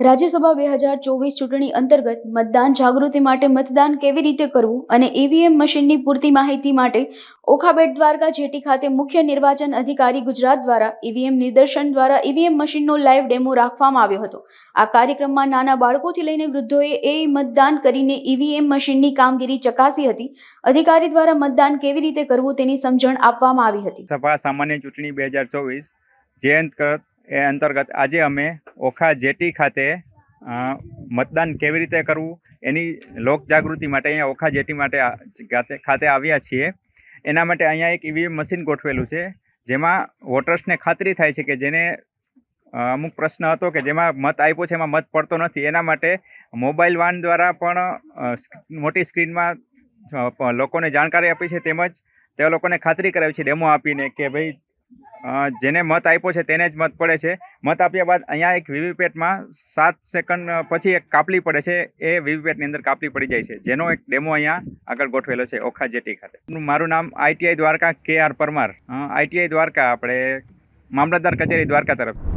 રાજ્યસભા બે હજાર ચોવીસ ચૂંટણી અંતર્ગત મતદાન જાગૃતિ માટે મતદાન કેવી રીતે કરવું અને ઈવીએમ મશીનની પૂરતી માહિતી માટે ઓખાબેટ દ્વારકા જેટી ખાતે મુખ્ય નિર્વાચન અધિકારી ગુજરાત દ્વારા ઈવીએમ નિદર્શન દ્વારા ઈવીએમ મશીનનો લાઈવ ડેમો રાખવામાં આવ્યો હતો. આ કાર્યક્રમમાં નાના બાળકોથી લઈને વૃદ્ધોએ એ મતદાન કરીને ઈવીએમ મશીનની કામગીરી ચકાસી હતી. અધિકારી દ્વારા મતદાન કેવી રીતે કરવું તેની સમજણ આપવામાં આવી હતી. સભા સામાન્ય ચૂંટણી બે હજાર ચોવીસ જે અંતર્ગત એ અંતર્ગત આજે અમે ઓખા જેટી ખાતે મતદાન કેવી રીતે કરવું એની લોક જાગૃતિ માટે અહીંયા ઓખા જેટી માટે ખાતે આવ્યા છીએ. એના માટે અહીંયા એક ઈવીએમ મશીન ગોઠવેલું છે, જેમાં વોટર્સને ખાતરી થાય છે કે જેને અમુક પ્રશ્ન હતો કે જેમાં મત આપ્યો છે, એમાં મત પડતો નથી. એના માટે મોબાઈલ વાન દ્વારા પણ મોટી સ્ક્રીનમાં લોકોને જાણકારી આપી છે, તેમજ તે લોકોને ખાતરી કરાવી છે, ડેમો આપીને કે ભાઈ જેને મત આપ્યો છે તેને જ મત પડે છે. મત આપ્યા બાદ અહીંયા એક વીવીપેટમાં સાત સેકન્ડ પછી એક કાપલી પડે છે. એ વીવીપેટની અંદર કાપલી પડી જાય છે. જેનો એક ડેમો અહીંયા આગળ ગોઠવેલો છે ઓખા જેટી ખાતે. મારું નામ આઈટીઆઈ દ્વારકા કે આર પરમાર. આઈટીઆઈ દ્વારકા, આપણે મામલતદાર કચેરી દ્વારકા તરફ.